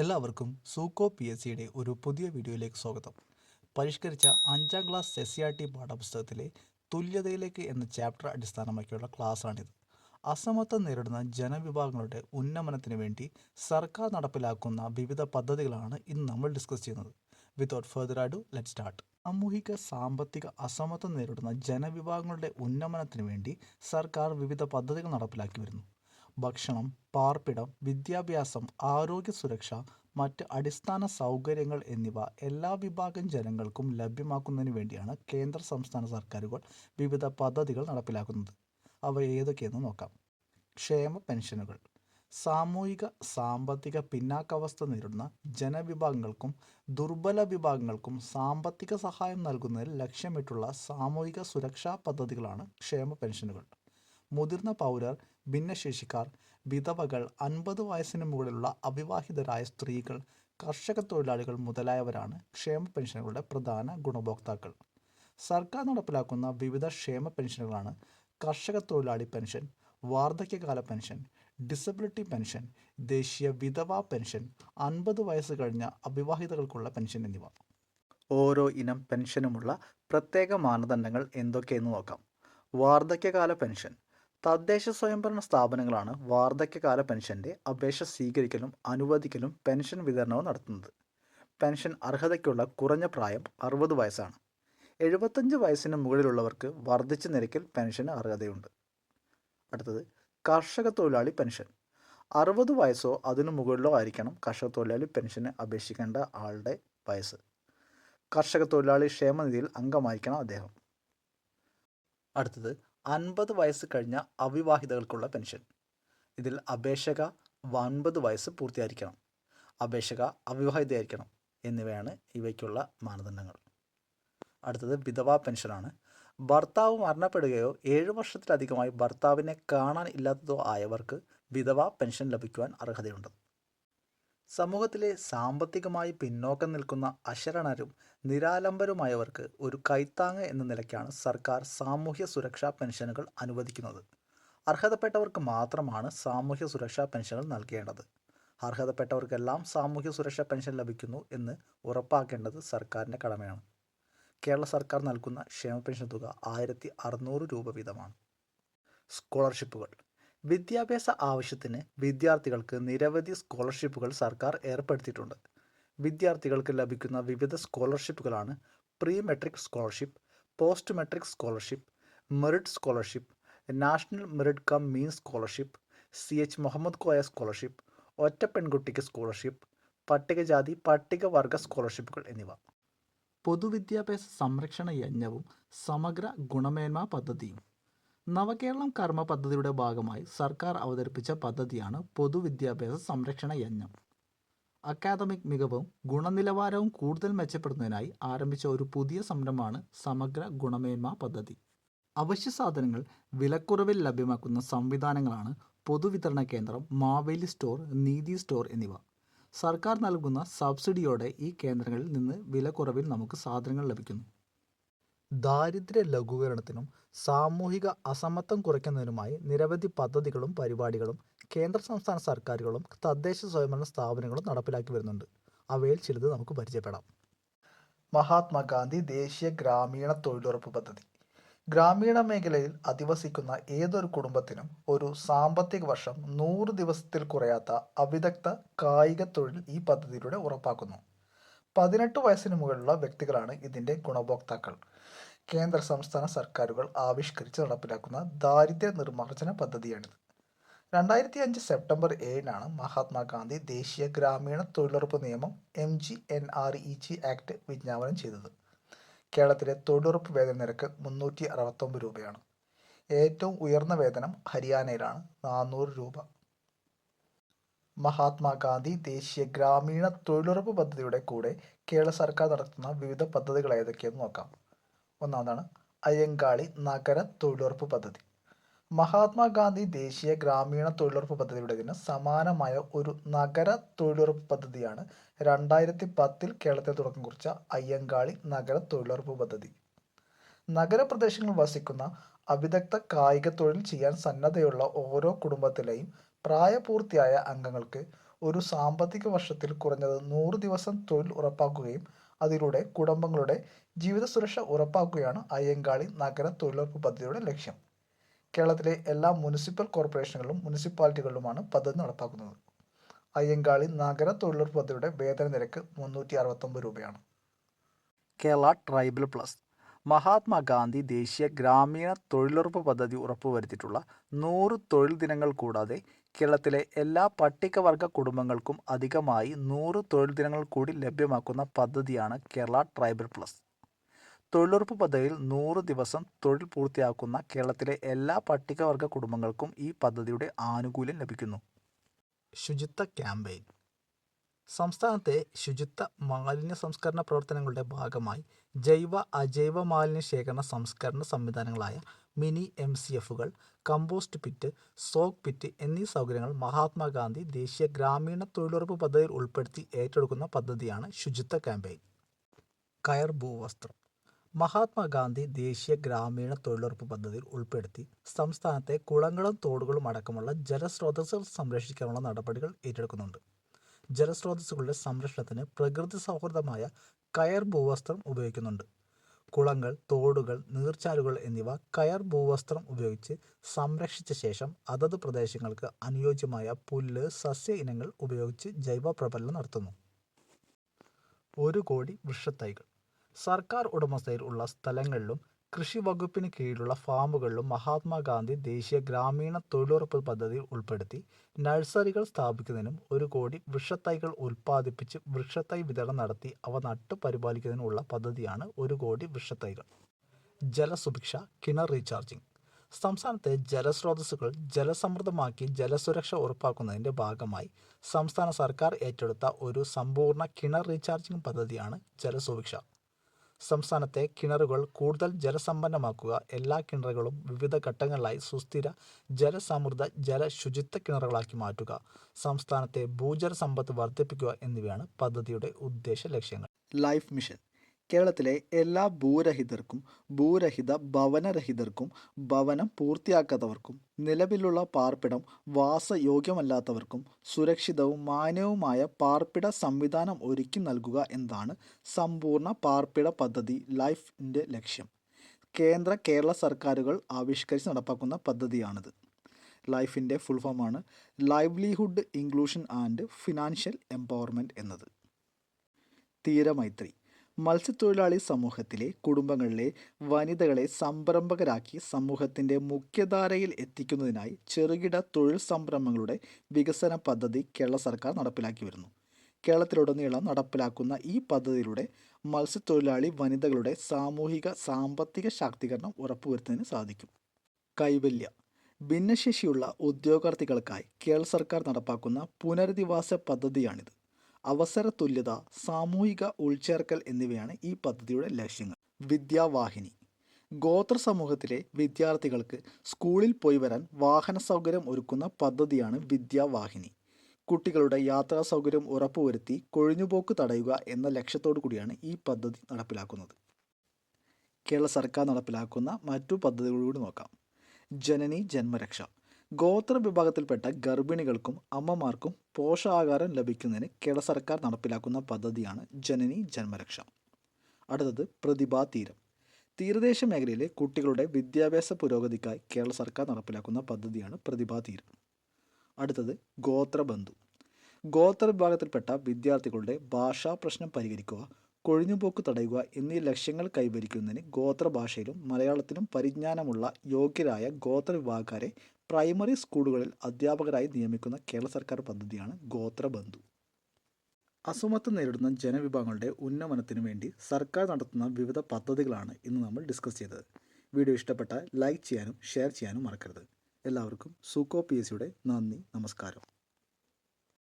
എല്ലാവർക്കും സൂക്കോ P S സിയുടെ ഒരു പുതിയ വീഡിയോയിലേക്ക് സ്വാഗതം. പരിഷ്കരിച്ച അഞ്ചാം class S C R T പാഠപുസ്തകത്തിലെ തുല്യതയിലേക്ക് എന്ന ചാപ്റ്റർ അടിസ്ഥാനമാക്കിയുള്ള ക്ലാസ്സാണിത്. അസമത്വം നേരിടുന്ന ജനവിഭാഗങ്ങളുടെ ഉന്നമനത്തിന് വേണ്ടി സർക്കാർ നടപ്പിലാക്കുന്ന വിവിധ പദ്ധതികളാണ് ഇന്ന് നമ്മൾ ഡിസ്കസ് ചെയ്യുന്നത്. Without further ado let start സാമൂഹിക സാമ്പത്തിക അസമത്വം നേരിടുന്ന ജനവിഭാഗങ്ങളുടെ ഉന്നമനത്തിന് വേണ്ടി സർക്കാർ വിവിധ പദ്ധതികൾ നടപ്പിലാക്കി വരുന്നു. ഭക്ഷണം പാർപ്പിടം വിദ്യാഭ്യാസം ആരോഗ്യ സുരക്ഷ മറ്റ് അടിസ്ഥാന സൗകര്യങ്ങൾ എന്നിവ എല്ലാ വിഭാഗം ജനങ്ങൾക്കും ലഭ്യമാക്കുന്നതിന് വേണ്ടിയാണ് കേന്ദ്ര സംസ്ഥാന സർക്കാരുകൾ വിവിധ പദ്ധതികൾ നടപ്പിലാക്കുന്നത്. അവ ഏതൊക്കെയെന്ന് നോക്കാം. ക്ഷേമ പെൻഷനുകൾ. സാമൂഹിക സാമ്പത്തിക പിന്നാക്കാവസ്ഥ നേരിടുന്ന ജനവിഭാഗങ്ങൾക്കും ദുർബല വിഭാഗങ്ങൾക്കും സാമ്പത്തിക സഹായം നൽകുന്നതിൽ ലക്ഷ്യമിട്ടുള്ള സാമൂഹിക സുരക്ഷാ പദ്ധതികളാണ് ക്ഷേമ പെൻഷനുകൾ. മുതിർന്ന പൗരർ ഭിന്നശേഷിക്കാർ വിധവകൾ അൻപത് വയസ്സിന് മുകളിലുള്ള അവിവാഹിതരായ സ്ത്രീകൾ കർഷക തൊഴിലാളികൾ മുതലായവരാണ് ക്ഷേമ പെൻഷനുകളുടെ പ്രധാന ഗുണഭോക്താക്കൾ. സർക്കാർ നടപ്പിലാക്കുന്ന വിവിധ ക്ഷേമ പെൻഷനുകളാണ് കർഷക തൊഴിലാളി പെൻഷൻ വാർദ്ധക്യകാല പെൻഷൻ ഡിസബിലിറ്റി പെൻഷൻ ദേശീയ വിധവാ പെൻഷൻ അൻപത് വയസ്സ് കഴിഞ്ഞ അവിവാഹിതകൾക്കുള്ള പെൻഷൻ എന്നിവ. ഓരോ ഇനം പെൻഷനുമുള്ള പ്രത്യേക മാനദണ്ഡങ്ങൾ എന്തൊക്കെയെന്ന് നോക്കാം. വാർദ്ധക്യകാല പെൻഷൻ തദ്ദേശ സ്വയംഭരണ സ്ഥാപനങ്ങളാണ് വാർദ്ധക്യകാല പെൻഷന്റെ അപേക്ഷ സ്വീകരിക്കലും അനുവദിക്കലും പെൻഷൻ വിതരണവും നടത്തുന്നത്. പെൻഷൻ അർഹതയ്ക്കുള്ള കുറഞ്ഞ പ്രായം അറുപത് വയസ്സാണ്. എഴുപത്തഞ്ച് വയസ്സിന് മുകളിലുള്ളവർക്ക് വർദ്ധിച്ച നിരക്കിൽ പെൻഷന് അർഹതയുണ്ട്. അടുത്തത് കർഷക തൊഴിലാളി പെൻഷൻ. അറുപത് വയസ്സോ അതിനു മുകളിലോ ആയിരിക്കണം കർഷക തൊഴിലാളി പെൻഷന് അപേക്ഷിക്കേണ്ട ആളുടെ വയസ്സ്. കർഷക തൊഴിലാളി ക്ഷേമനിധിയിൽ അംഗമായിരിക്കണം അദ്ദേഹം. അടുത്തത് അൻപത് വയസ്സ് കഴിഞ്ഞ അവിവാഹിതകൾക്കുള്ള പെൻഷൻ. ഇതിൽ അപേക്ഷക അൻപത് വയസ്സ് പൂർത്തിയായിരിക്കണം. അപേക്ഷക അവിവാഹിതയായിരിക്കണം എന്നിവയാണ് ഇവയ്ക്കുള്ള മാനദണ്ഡങ്ങൾ. അടുത്തത് വിധവാ പെൻഷനാണ്. ഭർത്താവ് മരണപ്പെടുകയോ ഏഴ് വർഷത്തിലധികമായി ഭർത്താവിനെ കാണാൻ ഇല്ലാത്തതോ ആയവർക്ക് വിധവാ പെൻഷൻ ലഭിക്കുവാൻ അർഹതയുണ്ട്. സമൂഹത്തിലെ സാമ്പത്തികമായി പിന്നോക്കം നിൽക്കുന്ന അശരണരും നിരാലംബരുമായവർക്ക് ഒരു കൈത്താങ് എന്ന നിലയ്ക്കാണ് സർക്കാർ സാമൂഹ്യ സുരക്ഷാ പെൻഷനുകൾ അനുവദിക്കുന്നത്. അർഹതപ്പെട്ടവർക്ക് മാത്രമാണ് സാമൂഹ്യ സുരക്ഷാ പെൻഷനുകൾ നൽകേണ്ടത്. അർഹതപ്പെട്ടവർക്കെല്ലാം സാമൂഹ്യ സുരക്ഷാ പെൻഷൻ ലഭിക്കുന്നു എന്ന് ഉറപ്പാക്കേണ്ടത് സർക്കാരിന്റെ കടമയാണ്. കേരള സർക്കാർ നൽകുന്ന ക്ഷേമ പെൻഷൻ തുക ആയിരത്തി അറുന്നൂറ് രൂപ വീതമാണ്. സ്കോളർഷിപ്പുകൾ. വിദ്യാഭ്യാസ ആവശ്യത്തിന് വിദ്യാർത്ഥികൾക്ക് നിരവധി സ്കോളർഷിപ്പുകൾ സർക്കാർ ഏർപ്പെടുത്തിയിട്ടുണ്ട്. വിദ്യാർത്ഥികൾക്ക് ലഭിക്കുന്ന വിവിധ സ്കോളർഷിപ്പുകളാണ് pre matric scholarship post matric scholarship merit scholarship national merit cum mean scholarship C H Muhammad Koya scholarship ഒറ്റ പെൺകുട്ടിക്ക് സ്കോളർഷിപ്പ് പട്ടികജാതി പട്ടികവർഗ സ്കോളർഷിപ്പുകൾ എന്നിവ. പൊതുവിദ്യാഭ്യാസ സംരക്ഷണ യജ്ഞവും സമഗ്ര ഗുണമേന്മ പദ്ധതിയും നവകേരളം കർമ്മ പദ്ധതിയുടെ ഭാഗമായി സർക്കാർ അവതരിപ്പിച്ച പദ്ധതിയാണ് പൊതുവിദ്യാഭ്യാസ സംരക്ഷണ യജ്ഞം. അക്കാദമിക് മികവും ഗുണനിലവാരവും കൂടുതൽ മെച്ചപ്പെടുന്നതിനായി ആരംഭിച്ച ഒരു പുതിയ സംരംഭമാണ് സമഗ്ര ഗുണമേന്മ പദ്ധതി. അവശ്യ സാധനങ്ങൾ വിലക്കുറവിൽ ലഭ്യമാക്കുന്ന സംവിധാനങ്ങളാണ് പൊതുവിതരണ കേന്ദ്രം മാവേലി സ്റ്റോർ നീതി സ്റ്റോർ എന്നിവ. സർക്കാർ നൽകുന്ന സബ്സിഡിയോടെ ഈ കേന്ദ്രങ്ങളിൽ നിന്ന് വിലക്കുറവിൽ നമുക്ക് സാധനങ്ങൾ ലഭിക്കുന്നു. ദാരിദ്ര്യ ലഘൂകരണത്തിനും സാമൂഹിക അസമത്വം കുറയ്ക്കുന്നതിനുമായി നിരവധി പദ്ധതികളും പരിപാടികളും കേന്ദ്ര സംസ്ഥാന സർക്കാരുകളും തദ്ദേശ സ്വയംഭരണ സ്ഥാപനങ്ങളും നടപ്പിലാക്കി വരുന്നുണ്ട്. അവയിൽ ചിലത് നമുക്ക് പരിചയപ്പെടാം. മഹാത്മാഗാന്ധി ദേശീയ ഗ്രാമീണ തൊഴിലുറപ്പ് പദ്ധതി. ഗ്രാമീണ മേഖലയിൽ അധിവസിക്കുന്ന ഏതൊരു കുടുംബത്തിനും ഒരു സാമ്പത്തിക വർഷം നൂറ് ദിവസത്തിൽ കുറയാത്ത അവിദഗ്ധ കായിക തൊഴിൽ ഈ പദ്ധതിയിലൂടെ ഉറപ്പാക്കുന്നു. പതിനെട്ട് വയസ്സിന് മുകളിലുള്ള വ്യക്തികളാണ് ഇതിന്റെ ഗുണഭോക്താക്കൾ. കേന്ദ്ര സംസ്ഥാന സർക്കാരുകൾ ആവിഷ്കരിച്ച് നടപ്പിലാക്കുന്ന ദാരിദ്ര്യ നിർമ്മാർജന പദ്ധതിയാണിത്. രണ്ടായിരത്തി അഞ്ച് സെപ്റ്റംബർ ഏഴിനാണ് മഹാത്മാഗാന്ധി ദേശീയ ഗ്രാമീണ തൊഴിലുറപ്പ് നിയമം M G N R E G act വിജ്ഞാപനം ചെയ്തത്. കേരളത്തിലെ തൊഴിലുറപ്പ് വേതന നിരക്ക് മുന്നൂറ്റി അറുപത്തൊമ്പത് രൂപയാണ്. ഏറ്റവും ഉയർന്ന വേതനം ഹരിയാനയിലാണ് നാനൂറ് രൂപ. മഹാത്മാഗാന്ധി ദേശീയ ഗ്രാമീണ തൊഴിലുറപ്പ് പദ്ധതിയുടെ കൂടെ കേരള സർക്കാർ നടത്തുന്ന വിവിധ പദ്ധതികൾ ഏതൊക്കെയെന്ന് നോക്കാം. ഒന്നാമതാണ് അയ്യങ്കാളി നഗര തൊഴിലുറപ്പ് പദ്ധതി. മഹാത്മാഗാന്ധി ദേശീയ ഗ്രാമീണ തൊഴിലുറപ്പ് പദ്ധതിയുടേതിന് സമാനമായ ഒരു നഗര തൊഴിലുറപ്പ് പദ്ധതിയാണ് രണ്ടായിരത്തി പത്തിൽ കേരളത്തിൽ തുടക്കം കുറിച്ച അയ്യങ്കാളി നഗര തൊഴിലുറപ്പ് പദ്ധതി. നഗരപ്രദേശങ്ങളിൽ വസിക്കുന്ന അവിദഗ്ധ കായിക തൊഴിൽ ചെയ്യാൻ സന്നദ്ധയുള്ള ഓരോ കുടുംബത്തിലെയും പ്രായപൂർത്തിയായ അംഗങ്ങൾക്ക് ഒരു സാമ്പത്തിക വർഷത്തിൽ കുറഞ്ഞത് നൂറ് ദിവസം തൊഴിൽ ഉറപ്പാക്കുകയും അതിലൂടെ കുടുംബങ്ങളുടെ ജീവിത സുരക്ഷ ഉറപ്പാക്കുകയാണ് അയ്യങ്കാളി നഗര തൊഴിലുറപ്പ് പദ്ധതിയുടെ ലക്ഷ്യം. കേരളത്തിലെ എല്ലാ മുനിസിപ്പൽ കോർപ്പറേഷനുകളിലും മുനിസിപ്പാലിറ്റികളിലുമാണ് പദ്ധതി നടപ്പാക്കുന്നത്. അയ്യങ്കാളി നഗര തൊഴിലുറപ്പ് പദ്ധതിയുടെ വേതന നിരക്ക് മുന്നൂറ്റി അറുപത്തൊമ്പത് രൂപയാണ്. Kerala tribal plus. മഹാത്മാഗാന്ധി ദേശീയ ഗ്രാമീണ തൊഴിലുറപ്പ് പദ്ധതി ഉറപ്പുവരുത്തിയിട്ടുള്ള നൂറ് തൊഴിൽ ദിനങ്ങൾ കൂടാതെ കേരളത്തിലെ എല്ലാ പട്ടികവർഗ കുടുംബങ്ങൾക്കും അധികമായി നൂറ് തൊഴിൽ ദിനങ്ങൾ കൂടി ലഭ്യമാക്കുന്ന പദ്ധതിയാണ് കേരള ട്രൈബൽ പ്ലസ്. തൊഴിലുറപ്പ് പദ്ധതിയിൽ നൂറ് ദിവസം തൊഴിൽ പൂർത്തിയാക്കുന്ന കേരളത്തിലെ എല്ലാ പട്ടികവർഗ കുടുംബങ്ങൾക്കും ഈ പദ്ധതിയുടെ ആനുകൂല്യം ലഭിക്കുന്നു. ശുചിത്വ ക്യാമ്പയിൻ. സംസ്ഥാനത്തെ ശുചിത്വ മാലിന്യ സംസ്കരണ പ്രവർത്തനങ്ങളുടെ ഭാഗമായി ജൈവ അജൈവ മാലിന്യ ശേഖരണ സംസ്കരണ സംവിധാനങ്ങളായ മിനി എം സി എഫുകൾ കമ്പോസ്റ്റ് പിറ്റ് സോക്ക് പിറ്റ് എന്നീ സൗകര്യങ്ങൾ മഹാത്മാഗാന്ധി ദേശീയ ഗ്രാമീണ തൊഴിലുറപ്പ് പദ്ധതിയിൽ ഉൾപ്പെടുത്തി ഏറ്റെടുക്കുന്ന പദ്ധതിയാണ് ശുചിത്വ ക്യാമ്പയിൻ. കയർ ഭൂവസ്ത്രം. മഹാത്മാഗാന്ധി ദേശീയ ഗ്രാമീണ തൊഴിലുറപ്പ് പദ്ധതിയിൽ ഉൾപ്പെടുത്തി സംസ്ഥാനത്തെ കുളങ്ങളും തോടുകളും അടക്കമുള്ള ജലസ്രോതസ്സുകൾ സംരക്ഷിക്കാനുള്ള നടപടികൾ ഏറ്റെടുക്കുന്നുണ്ട്. ജലസ്രോതസ്സുകളുടെ സംരക്ഷണത്തിന് പ്രകൃതി സൗഹൃദമായ കയർ ഭൂവസ്ത്രം ഉപയോഗിക്കുന്നുണ്ട്. കുളങ്ങൾ തോടുകൾ നീർച്ചാലുകൾ എന്നിവ കയർ ഭൂവസ്ത്രം ഉപയോഗിച്ച് സംരക്ഷിച്ച ശേഷം അതത് പ്രദേശങ്ങൾക്ക് അനുയോജ്യമായ പുല്ല് സസ്യ ഇനങ്ങൾ ഉപയോഗിച്ച് ജൈവ പ്രബലനം നടത്തുന്നു. ഒരു കോടി വൃക്ഷത്തൈകൾ. സർക്കാർ ഉടമസ്ഥയിൽ ഉള്ള സ്ഥലങ്ങളിലും കൃഷി വകുപ്പിന് കീഴിലുള്ള ഫാമുകളിലും മഹാത്മാഗാന്ധി ദേശീയ ഗ്രാമീണ തൊഴിലുറപ്പ് പദ്ധതിയിൽ ഉൾപ്പെടുത്തി നഴ്സറികൾ സ്ഥാപിക്കുന്നതിനും ഒരു കോടി വൃക്ഷത്തൈകൾ ഉൽപ്പാദിപ്പിച്ച് വൃക്ഷത്തൈ വിതരണം നടത്തി അവ നട്ടു പരിപാലിക്കുന്നതിനുമുള്ള പദ്ധതിയാണ് ഒരു കോടി വൃക്ഷത്തൈകൾ. ജലസുഭിക്ഷ കിണർ റീചാർജിംഗ്. സംസ്ഥാനത്തെ ജലസ്രോതസ്സുകൾ ജലസമൃദ്ധമാക്കി ജലസുരക്ഷ ഉറപ്പാക്കുന്നതിന്റെ ഭാഗമായി സംസ്ഥാന സർക്കാർ ഏറ്റെടുത്ത ഒരു സമ്പൂർണ കിണർ റീചാർജിംഗ് പദ്ധതിയാണ് ജലസുഭിക്ഷ. സംസ്ഥാനത്തെ കിണറുകൾ കൂടുതൽ ജലസമ്പന്നമാക്കുക. എല്ലാ കിണറുകളും വിവിധ ഘട്ടങ്ങളിലായി സുസ്ഥിര ജലസമൃദ്ധ ജലശുചിത്വ കിണറുകളാക്കി മാറ്റുക. സംസ്ഥാനത്തെ ഭൂജല സമ്പത്ത് വർദ്ധിപ്പിക്കുക എന്നിവയാണ് പദ്ധതിയുടെ ഉദ്ദേശ ലക്ഷ്യങ്ങൾ. ലൈഫ് മിഷൻ കേരളത്തിലെ എല്ലാ ഭൂരഹിതർക്കും ഭൂരഹിത ഭവനരഹിതർക്കും ഭവനം പൂർത്തിയാക്കാത്തവർക്കും നിലവിലുള്ള പാർപ്പിടം വാസയോഗ്യമല്ലാത്തവർക്കും സുരക്ഷിതവും മാന്യവുമായ പാർപ്പിട സംവിധാനം ഒരുക്കി നൽകുക എന്നതാണ് സമ്പൂർണ പാർപ്പിട പദ്ധതി ലൈഫിന്റെ ലക്ഷ്യം. കേന്ദ്ര കേരള സർക്കാരുകൾ ആവിഷ്കരിച്ച് നടപ്പാക്കുന്ന പദ്ധതിയാണിത്. ലൈഫിന്റെ ഫുൾ ഫോമാണ് livelihood inclusion and financial empowerment എന്നത്. തീരമൈത്രി മത്സ്യത്തൊഴിലാളി സമൂഹത്തിലെ കുടുംബങ്ങളിലെ വനിതകളെ സംരംഭകരാക്കി സമൂഹത്തിന്റെ മുഖ്യധാരയിൽ എത്തിക്കുന്നതിനായി ചെറുകിട തൊഴിൽ സംരംഭങ്ങളുടെ വികസന പദ്ധതി കേരള സർക്കാർ നടപ്പിലാക്കി വരുന്നു. കേരളത്തിലുടനീളം നടപ്പിലാക്കുന്ന ഈ പദ്ധതിയിലൂടെ മത്സ്യത്തൊഴിലാളി വനിതകളുടെ സാമൂഹിക സാമ്പത്തിക ശാക്തീകരണം ഉറപ്പുവരുത്തുന്നതിന് സാധിക്കും. കൈവല്യ. ഭിന്നശേഷിയുള്ള ഉദ്യോഗാർത്ഥികൾക്കായി കേരള സർക്കാർ നടപ്പാക്കുന്ന പുനരധിവാസ പദ്ധതിയാണിത്. അവസര തുല്യത സാമൂഹിക ഉൾച്ചേർക്കൽ എന്നിവയാണ് ഈ പദ്ധതിയുടെ ലക്ഷ്യങ്ങൾ. വിദ്യാവാഹിനി. ഗോത്ര സമൂഹത്തിലെ വിദ്യാർത്ഥികൾക്ക് സ്കൂളിൽ പോയി വരാൻ വാഹന സൗകര്യം ഒരുക്കുന്ന പദ്ധതിയാണ് വിദ്യാവാഹിനി. കുട്ടികളുടെ യാത്രാ സൗകര്യം ഉറപ്പുവരുത്തി കൊഴിഞ്ഞുപോക്ക് തടയുക എന്ന ലക്ഷ്യത്തോടു കൂടിയാണ് ഈ പദ്ധതി നടപ്പിലാക്കുന്നത്. കേരള സർക്കാർ നടപ്പിലാക്കുന്ന മറ്റു പദ്ധതികളോട് നോക്കാം. ജനനി ജന്മരക്ഷ. ഗോത്ര വിഭാഗത്തിൽപ്പെട്ട ഗർഭിണികൾക്കും അമ്മമാർക്കും പോഷകാഹാരം ലഭിക്കുന്നതിന് കേരള സർക്കാർ നടപ്പിലാക്കുന്ന പദ്ധതിയാണ് ജനനി ജന്മരക്ഷ. അടുത്തത് പ്രതിഭാ തീരം. തീരദേശ മേഖലയിലെ കുട്ടികളുടെ വിദ്യാഭ്യാസ പുരോഗതിക്കായി കേരള സർക്കാർ നടപ്പിലാക്കുന്ന പദ്ധതിയാണ് പ്രതിഭാ തീരം. അടുത്തത് ഗോത്രബന്ധു ഗോത്ര വിഭാഗത്തിൽപ്പെട്ട വിദ്യാർത്ഥികളുടെ ഭാഷാ പ്രശ്നം പരിഹരിക്കുക കൊഴിഞ്ഞുപോക്ക് തടയുക എന്നീ ലക്ഷ്യങ്ങൾ കൈവരിക്കുന്നതിന് ഗോത്രഭാഷയിലും മലയാളത്തിലും പരിജ്ഞാനമുള്ള യോഗ്യരായ ഗോത്ര വിഭാഗക്കാരെ പ്രൈമറി സ്കൂളുകളിൽ അധ്യാപകരായി നിയമിക്കുന്ന കേരള സർക്കാർ പദ്ധതിയാണ് ഗോത്രബന്ധു. അസമത്വം നേരിടുന്ന ജനവിഭാഗങ്ങളുടെ ഉന്നമനത്തിനു വേണ്ടി സർക്കാർ നടത്തുന്ന വിവിധ പദ്ധതികളാണ് ഇന്ന് നമ്മൾ ഡിസ്കസ് ചെയ്തത്. വീഡിയോ ഇഷ്ടപ്പെട്ടാൽ ലൈക്ക് ചെയ്യാനും ഷെയർ ചെയ്യാനും മറക്കരുത്. എല്ലാവർക്കും സൂക്കോ പി എസ് നന്ദി നമസ്കാരം.